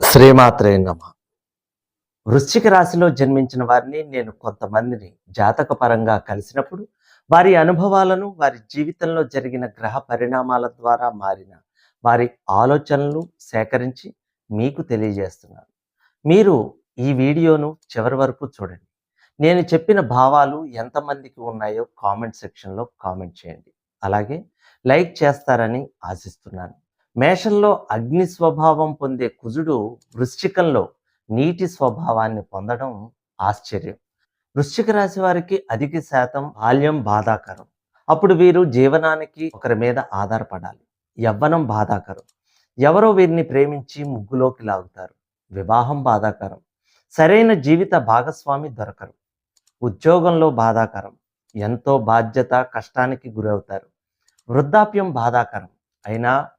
శ్రీమాత్రే నమ. వృశ్చిక రాశిలో జన్మించిన వారిని నేను కొంతమందిని జాతక పరంగా కలిసినప్పుడు వారి అనుభవాలను వారి జీవితంలో జరిగిన గ్రహ పరిణామాల ద్వారా మారిన వారి ఆలోచనలు సేకరించి మీకు తెలియజేస్తున్నాను. మీరు ఈ వీడియోను చివరి వరకు చూడండి. నేను చెప్పిన భావాలు ఎంతమందికి ఉన్నాయో కామెంట్ సెక్షన్లో కామెంట్ చేయండి. అలాగే లైక్ చేస్తారని ఆశిస్తున్నాను. మేషంలో అగ్ని స్వభావం పొందే కుజుడు వృశ్చికంలో నీటి స్వభావాన్ని పొందడం ఆశ్చర్యం. వృశ్చిక రాశి వారికి అధిక శాతం బాల్యం బాధాకరం. అప్పుడు వీరు జీవనానికి ఒకరి మీద ఆధారపడాలి. యవ్వనం బాధాకరం. ఎవరో వీరిని ప్రేమించి ముగ్గులోకి లాగుతారు. వివాహం బాధాకరం. సరైన జీవిత భాగస్వామి దొరకరు. ఉద్యోగంలో బాధాకరం. ఎంతో బాధ్యత కష్టానికి గురవుతారు. వృద్ధాప్యం బాధాకరం. అయినా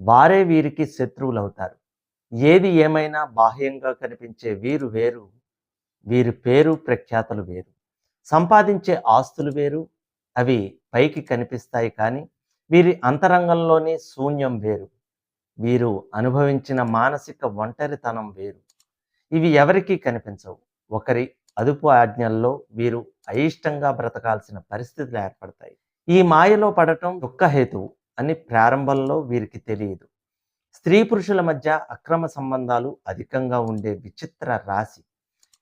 వారే వీరికి శత్రువులు అవుతారు ఏది ఏమైనా బాహ్యంగా కనిపించే వీరు వేరు. వీరి పేరు ప్రఖ్యాతలు వేరు. సంపాదించే ఆస్తులు వేరు. అవి పైకి కనిపిస్తాయి కానీ వీరి అంతరంగంలోని శూన్యం వేరు. వీరు అనుభవించిన మానసిక ఒంటరితనం వేరు. ఇవి ఎవరికీ కనిపించవు. ఒకరి అదుపు ఆజ్ఞల్లో వీరు అయిష్టంగా బ్రతకాల్సిన పరిస్థితులు ఏర్పడతాయి. ఈ మాయలో పడటం దుఃఖహేతువు అని ప్రారంభంలో వీరికి తెలియదు. స్త్రీ పురుషుల మధ్య అక్రమ సంబంధాలు అధికంగా ఉండే విచిత్ర రాశి.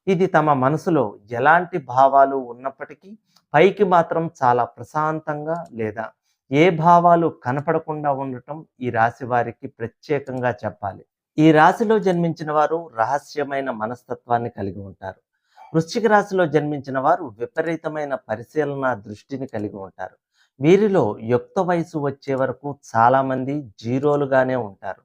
ఇది తమ మనసులో ఎలాంటి భావాలు ఉన్నప్పటికీ పైకి మాత్రం చాలా ప్రశాంతంగా లేదా ఏ భావాలు కనపడకుండా ఉండటం ఈ రాశి వారికి ప్రత్యేకంగా చెప్పాలి. ఈ రాశిలో జన్మించిన వారు రహస్యమైన మనస్తత్వాన్ని కలిగి ఉంటారు. వృశ్చిక రాశిలో జన్మించిన వారు విపరీతమైన పరిశీలన దృష్టిని కలిగి ఉంటారు. వీరిలో యుక్త వయసు వచ్చే వరకు చాలామంది జీరోలుగానే ఉంటారు.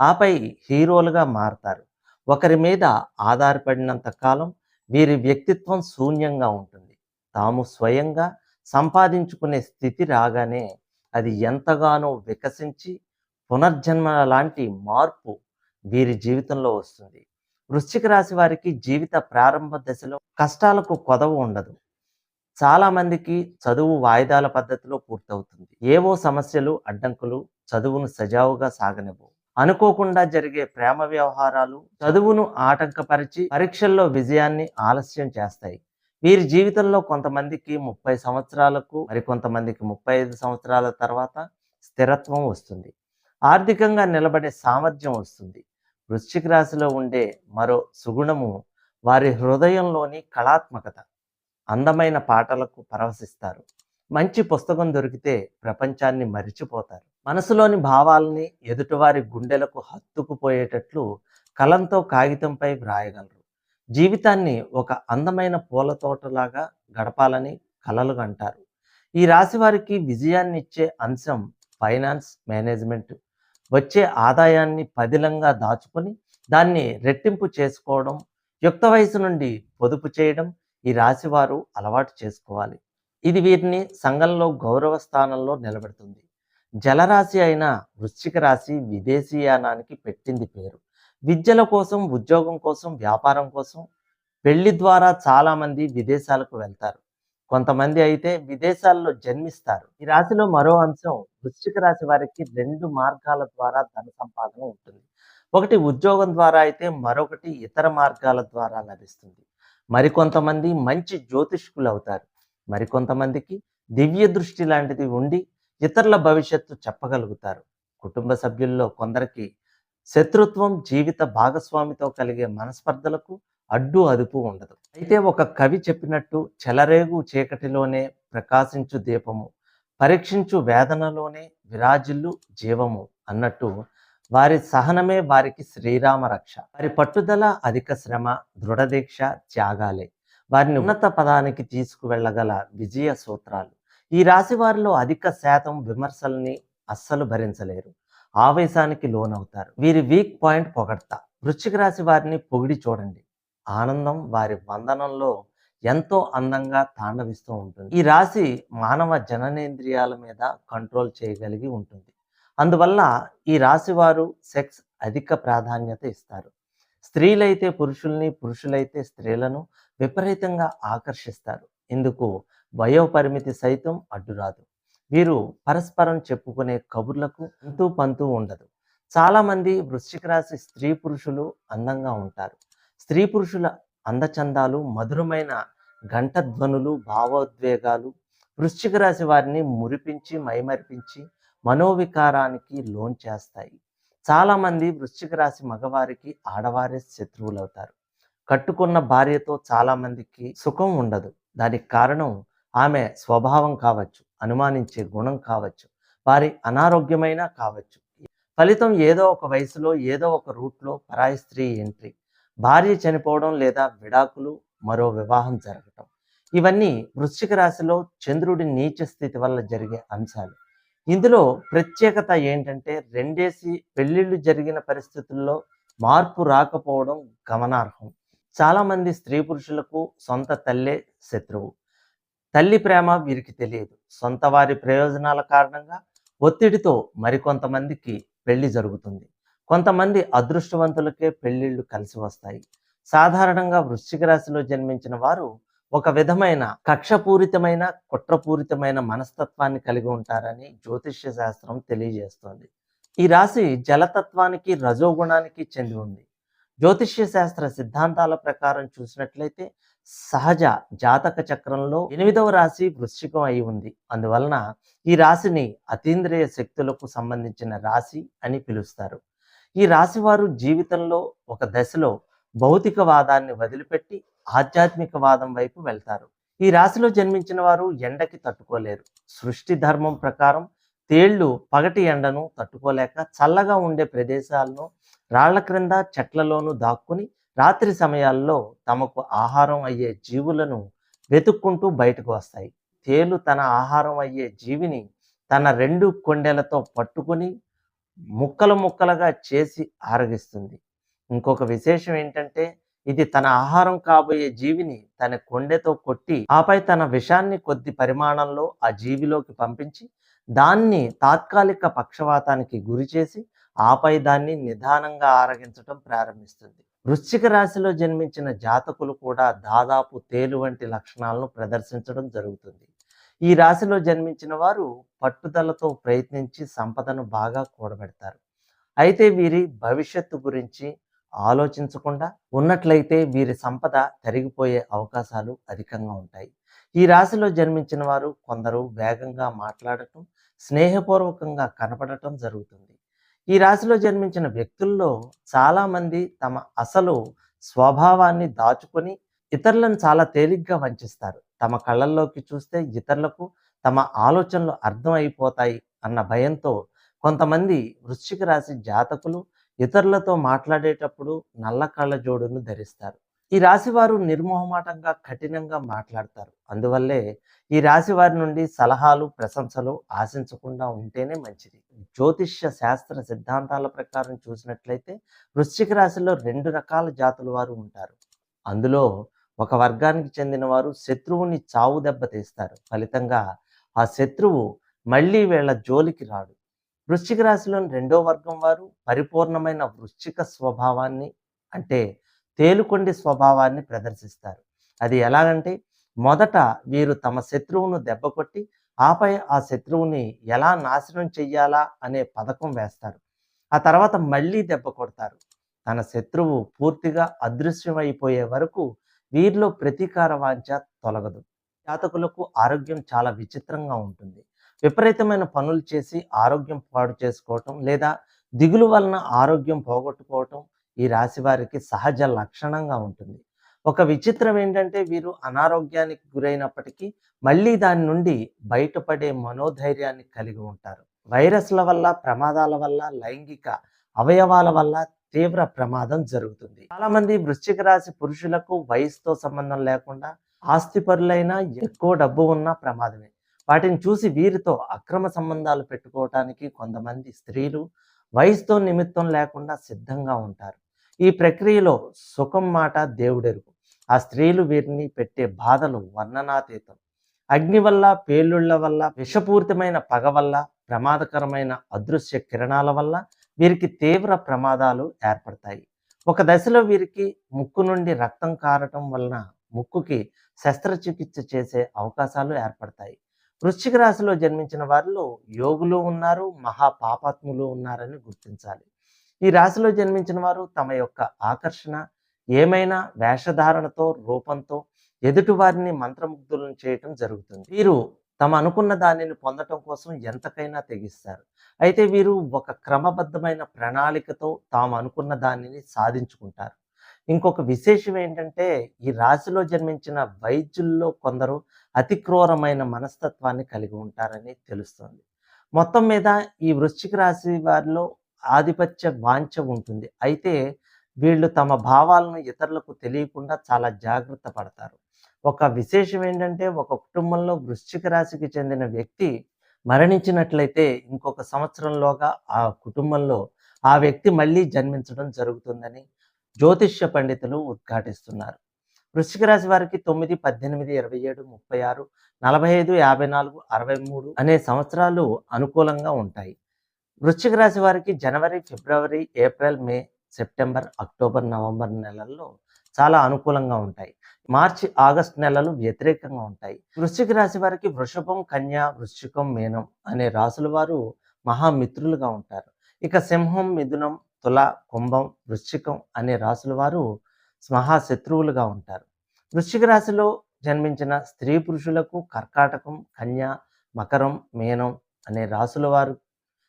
ఆపై హీరోలుగా మారతారు. ఒకరి మీద ఆధారపడినంత కాలం వీరి వ్యక్తిత్వం శూన్యంగా ఉంటుంది. తాము స్వయంగా సంపాదించుకునే స్థితి రాగానే అది ఎంతగానో వికసించి పునర్జన్మ లాంటి మార్పు వీరి జీవితంలో వస్తుంది. వృశ్చిక రాశి వారికి జీవిత ప్రారంభ దశలో కష్టాలకు కొదవ ఉండదు. చాలా మందికి చదువు వాయిదాల పద్ధతిలో పూర్తవుతుంది. ఏవో సమస్యలు అడ్డంకులు చదువును సజావుగా సాగనివ్వవు. అనుకోకుండా జరిగే ప్రేమ వ్యవహారాలు చదువును ఆటంకపరిచి పరీక్షల్లో విజయాన్ని ఆలస్యం చేస్తాయి. వీరి జీవితంలో కొంతమందికి ముప్పై సంవత్సరాలకు మరి కొంతమందికి ముప్పై ఐదు సంవత్సరాల తర్వాత స్థిరత్వం వస్తుంది. ఆర్థికంగా నిలబడే సామర్థ్యం వస్తుంది. వృశ్చిక రాశిలో ఉండే మరో సుగుణము వారి హృదయంలోని కళాత్మకత. అందమైన పాటలకు పరవశిస్తారు. మంచి పుస్తకం దొరికితే ప్రపంచాన్ని మరిచిపోతారు. మనసులోని భావాల్ని ఎదుటివారి గుండెలకు హత్తుకుపోయేటట్లు కలంతో కాగితంపై వ్రాయగలరు. జీవితాన్ని ఒక అందమైన పూల తోటలాగా గడపాలని కలలు అంటారు ఈ రాశి వారికి విజయాన్ని ఇచ్చే అంశం ఫైనాన్స్ మేనేజ్మెంట్ వచ్చే ఆదాయాన్ని పదిలంగా దాచుకొని దాన్ని రెట్టింపు చేసుకోవడం యుక్త వయసు నుండి పొదుపు చేయడం ఈ రాశి వారు అలవాటు చేసుకోవాలి. ఇది వీరిని సంఘంలో గౌరవ స్థానంలో నిలబెడుతుంది. జలరాశి అయిన వృశ్చిక రాశి విదేశీయానానికి పెట్టింది పేరు. విద్యల కోసం ఉద్యోగం కోసం వ్యాపారం కోసం పెళ్ళి ద్వారా చాలామంది విదేశాలకు వెళ్తారు. కొంతమంది అయితే విదేశాల్లో జన్మిస్తారు. ఈ రాశిలో మరో అంశం వృశ్చిక రాశి వారికి రెండు మార్గాల ద్వారా ధన సంపాదన ఉంటుంది. ఒకటి ఉద్యోగం ద్వారా అయితే మరొకటి ఇతర మార్గాల ద్వారా లభిస్తుంది. మరికొంతమంది మంచి జ్యోతిష్కులు అవుతారు. మరికొంతమందికి దివ్య దృష్టి లాంటిది ఉండి ఇతరుల భవిష్యత్తు చెప్పగలుగుతారు. కుటుంబ సభ్యుల్లో కొందరికి శత్రుత్వం జీవిత భాగస్వామితో కలిగే మనస్పర్ధలకు అడ్డు అదుపు ఉండదు. అయితే ఒక కవి చెప్పినట్టు చెలరేగు చీకటిలోనే ప్రకాశించు దీపము పరీక్షించు వేదనలోనే విరాజిల్లు జీవము అన్నట్టు వారి సహనమే వారికి శ్రీరామ రక్ష. వారి పట్టుదల అధిక శ్రమ దృఢదీక్ష త్యాగాలే. వారిని ఉన్నత పదానికి తీసుకువెళ్ళగల విజయ సూత్రాలు. ఈ రాశి వారిలో అధిక శాతం విమర్శల్ని అస్సలు భరించలేరు. ఆవేశానికి లోనవుతారు. వీరి వీక్ పాయింట్ పొగడ్తా. వృశ్చిక రాశి వారిని పొగిడి చూడండి. ఆనందం వారి వందనంలో ఎంతో అందంగా తాండవిస్తూ ఉంటుంది. ఈ రాశి మానవ జననేంద్రియాల మీద కంట్రోల్ చేయగలిగి ఉంటుంది. అందువల్ల ఈ రాశి వారు సెక్స్ అధిక ప్రాధాన్యత ఇస్తారు. స్త్రీలైతే పురుషుల్ని పురుషులైతే స్త్రీలను విపరీతంగా ఆకర్షిస్తారు. ఇందుకు వయోపరిమితి సైతం అడ్డురాదు. వీరు పరస్పరం చెప్పుకునే కబుర్లకు అంతూ పంతూ ఉండదు. చాలామంది వృశ్చిక రాశి స్త్రీ పురుషులు అందంగా ఉంటారు. స్త్రీ పురుషుల అందచందాలు మధురమైన ఘంటధ్వనులు భావోద్వేగాలు వృశ్చిక రాశి వారిని మురిపించి మైమరిపించి మనోవికారానికి లోన్ చేస్తాయి. చాలామంది వృశ్చిక రాశి మగవారికి ఆడవారే శత్రువులవుతారు. కట్టుకున్న భార్యతో చాలామందికి సుఖం ఉండదు. దానికి కారణం ఆమె స్వభావం కావచ్చు అనుమానించే గుణం కావచ్చు వారి అనారోగ్యమైన కావచ్చు. ఫలితం ఏదో ఒక వయసులో ఏదో ఒక రూట్లో పరాయి స్త్రీ ఎంట్రీ. భార్య చనిపోవడం లేదా విడాకులు మరో వివాహం జరగటం. ఇవన్నీ వృశ్చిక రాశిలో చంద్రుడి నీచ స్థితి వల్ల జరిగే అంశాలు. ఇందులో ప్రత్యేకత ఏంటంటే రెండేసి పెళ్ళిళ్ళు జరిగిన పరిస్థితుల్లో మార్పు రాకపోవడం గమనార్హం. చాలామంది స్త్రీ పురుషులకు సొంత తల్లే శత్రువు. తల్లి ప్రేమ వీరికి తెలియదు. సొంత వారి ప్రయోజనాల కారణంగా ఒత్తిడితో మరికొంతమందికి పెళ్ళి జరుగుతుంది. కొంతమంది అదృష్టవంతులకే పెళ్ళిళ్ళు కలిసి వస్తాయి. సాధారణంగా వృశ్చిక రాశిలో జన్మించిన వారు ఒక విధమైన కక్షపూరితమైన కుట్రపూరితమైన మనస్తత్వాన్ని కలిగి ఉంటారని జ్యోతిష్య శాస్త్రం తెలియజేస్తోంది. ఈ రాశి జలతత్వానికి రజోగుణానికి చెంది ఉంది. జ్యోతిష్య శాస్త్ర సిద్ధాంతాల ప్రకారం చూసినట్లయితే సహజ జాతక చక్రంలో ఎనిమిదవ రాశి వృశ్చికం అయి ఉంది. అందువలన ఈ రాశిని అతీంద్రియ శక్తులకు సంబంధించిన రాశి అని పిలుస్తారు. ఈ రాశి వారు జీవితంలో ఒక దశలో భౌతికవాదాన్ని వదిలిపెట్టి ఆధ్యాత్మికవాదం వైపు వెళ్తారు. ఈ రాశిలో జన్మించిన వారు ఎండకి తట్టుకోలేరు. సృష్టి ధర్మం ప్రకారం తేళ్ళు పగటి ఎండను తట్టుకోలేక చల్లగా ఉండే ప్రదేశాలను రాళ్ళ క్రింద చెట్లలోనూ దాక్కుని రాత్రి సమయాల్లో తమకు ఆహారం అయ్యే జీవులను వెతుక్కుంటూ బయటకు వస్తాయి. తేలు తన ఆహారం అయ్యే జీవిని తన రెండు కొండెలతో పట్టుకొని ముక్కలు ముక్కలుగా చేసి ఆరగిస్తుంది. ఇంకొక విశేషం ఏంటంటే ఇది తన ఆహారం కాబోయే జీవిని తన కొండెతో కొట్టి ఆపై తన విషాన్ని కొద్ది పరిమాణంలో ఆ జీవిలోకి పంపించి దాన్ని తాత్కాలిక పక్షవాతానికి గురి చేసి ఆపై దాన్ని నిదానంగా ఆరగించడం ప్రారంభిస్తుంది. వృశ్చిక రాశిలో జన్మించిన జాతకులు కూడా దాదాపు తేలు వంటి లక్షణాలను ప్రదర్శించడం జరుగుతుంది. ఈ రాశిలో జన్మించిన వారు పట్టుదలతో ప్రయత్నించి సంపదను బాగా కూడబెడతారు. అయితే వీరి భవిష్యత్తు గురించి ఆలోచించకుండా ఉన్నట్లయితే వీరి సంపద తరిగిపోయే అవకాశాలు అధికంగా ఉంటాయి. ఈ రాశిలో జన్మించిన వారు కొందరు వేగంగా మాట్లాడటం స్నేహపూర్వకంగా కనపడటం జరుగుతుంది. ఈ రాశిలో జన్మించిన వ్యక్తుల్లో చాలామంది తమ అసలు స్వభావాన్ని దాచుకొని ఇతరులను చాలా తేలిగ్గా వంచిస్తారు. తమ కళ్ళల్లోకి చూస్తే ఇతరులకు తమ ఆలోచనలు అర్థమైపోతాయి అన్న భయంతో కొంతమంది వృశ్చిక రాశి జాతకులు ఇతరులతో మాట్లాడేటప్పుడు నల్ల కళ్ళ జోడును ధరిస్తారు. ఈ రాశి వారు నిర్మోహమాటంగా కఠినంగా మాట్లాడతారు. అందువల్లే ఈ రాశి వారి నుండి సలహాలు ప్రశంసలు ఆశించకుండా ఉంటేనే మంచిది. జ్యోతిష్య శాస్త్ర సిద్ధాంతాల ప్రకారం చూసినట్లయితే వృశ్చిక రాశిలో రెండు రకాల జాతుల వారు ఉంటారు. అందులో ఒక వర్గానికి చెందిన వారు శత్రువుని చావు దెబ్బ తీస్తారు. ఫలితంగా ఆ శత్రువు మళ్ళీ వీళ్ళ జోలికి రాడు. వృశ్చిక రాశిలోని రెండో వర్గం వారు పరిపూర్ణమైన వృశ్చిక స్వభావాన్ని అంటే తేలుకొండి స్వభావాన్ని ప్రదర్శిస్తారు. అది ఎలాగంటే మొదట వీరు తమ శత్రువును దెబ్బకొట్టి ఆపై ఆ శత్రువుని ఎలా నాశనం చెయ్యాలా అనే పథకం వేస్తారు. ఆ తర్వాత మళ్ళీ దెబ్బ కొడతారు. తన శత్రువు పూర్తిగా అదృశ్యమైపోయే వరకు వీరిలో ప్రతీకార వాంఛ తొలగదు. జాతకులకు ఆరోగ్యం చాలా విచిత్రంగా ఉంటుంది. విపరీతమైన పనులు చేసి ఆరోగ్యం పాడు చేసుకోవటం లేదా దిగులు వలన ఆరోగ్యం పోగొట్టుకోవటం ఈ రాశి వారికి సహజ లక్షణంగా ఉంటుంది. ఒక విచిత్రం ఏంటంటే వీరు అనారోగ్యానికి గురైనప్పటికీ మళ్ళీ దాని నుండి బయటపడే మనోధైర్యాన్ని కలిగి ఉంటారు. వైరస్ల వల్ల ప్రమాదాల వల్ల లైంగిక అవయవాల వల్ల తీవ్ర ప్రమాదం జరుగుతుంది. చాలా మంది వృశ్చిక రాశి పురుషులకు వయసుతో సంబంధం లేకుండా ఆస్తిపరులైన ఎక్కువ డబ్బు ఉన్న ప్రమాదమే. వాటిని చూసి వీరితో అక్రమ సంబంధాలు పెట్టుకోవటానికి కొంతమంది స్త్రీలు వయసుతో నిమిత్తం లేకుండా సిద్ధంగా ఉంటారు. ఈ ప్రక్రియలో సుఖం మాట దేవుడెరుగు. ఆ స్త్రీలు వీరిని పెట్టే బాధలు వర్ణనాతీతం. అగ్ని వల్ల పేలుళ్ళ వల్ల విషపూరితమైన పగ వల్ల ప్రమాదకరమైన అదృశ్య కిరణాల వల్ల వీరికి తీవ్ర ప్రమాదాలు ఏర్పడతాయి. ఒక దశలో వీరికి ముక్కు నుండి రక్తం కారటం వలన ముక్కుకి శస్త్రచికిత్స చేసే అవకాశాలు ఏర్పడతాయి. వృశ్చిక రాశిలో జన్మించిన వారిలో యోగులు ఉన్నారు మహా పాపాత్ములు ఉన్నారని గుర్తించాలి. ఈ రాశిలో జన్మించిన వారు తమ యొక్క ఆకర్షణ ఏమైనా వేషధారణతో రూపంతో ఎదుటివారిని మంత్రముగ్ధులను చేయటం జరుగుతుంది. వీరు తమ అనుకున్న దానిని పొందటం కోసం ఎంతకైనా తెగిస్తారు. అయితే వీరు ఒక క్రమబద్ధమైన ప్రణాళికతో తాము అనుకున్న దానిని సాధించుకుంటారు. ఇంకొక విశేషం ఏంటంటే ఈ రాశిలో జన్మించిన వైద్యుల్లో కొందరు అతి క్రూరమైన మనస్తత్వాన్ని కలిగి ఉంటారని తెలుస్తుంది. మొత్తం మీద ఈ వృశ్చిక రాశి వారిలో ఆధిపత్య వాంఛ ఉంటుంది. అయితే వీళ్ళు తమ భావాలను ఇతరులకు తెలియకుండా చాలా జాగ్రత్త పడతారు. ఒక విశేషం ఏంటంటే ఒక కుటుంబంలో వృశ్చిక రాశికి చెందిన వ్యక్తి మరణించినట్లయితే ఇంకొక సంవత్సరంలోగా ఆ కుటుంబంలో ఆ వ్యక్తి మళ్ళీ జన్మించడం జరుగుతుందని జ్యోతిష్య పండితులు ఉద్ఘాటిస్తున్నారు. వృశ్చిక రాశి వారికి తొమ్మిది పద్దెనిమిది ఇరవై ఏడు ముప్పై ఆరు నలభై ఐదు యాభై నాలుగు అరవై మూడు అనే సంవత్సరాలు అనుకూలంగా ఉంటాయి. వృశ్చిక రాశి వారికి జనవరి ఫిబ్రవరి April May September October November నెలల్లో చాలా అనుకూలంగా ఉంటాయి. మార్చి ఆగస్ట్ నెలలు వ్యతిరేకంగా ఉంటాయి. వృశ్చిక రాశి వారికి వృషభం కన్య వృశ్చికం మేనం అనే రాసుల వారు మహామిత్రులుగా ఉంటారు. ఇక సింహం మిథునం తుల కుంభం వృశ్చికం అనే రాసుల వారు మహాశత్రువులుగా ఉంటారు. వృశ్చిక రాశిలో జన్మించిన స్త్రీ పురుషులకు కర్కాటకం కన్య మకరం మేనం అనే రాసుల వారు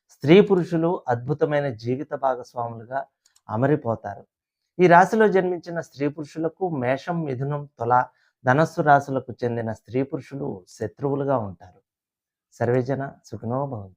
స్త్రీ పురుషులు అద్భుతమైన జీవిత భాగస్వాములుగా అమరిపోతారు. ఈ రాశిలో జన్మించిన స్త్రీ పురుషులకు మేషం మిథునం తుల ధనస్సు రాశులకు చెందిన స్త్రీ పురుషులు శత్రువులుగా ఉంటారు. సర్వేజన సుఖనోభవంతు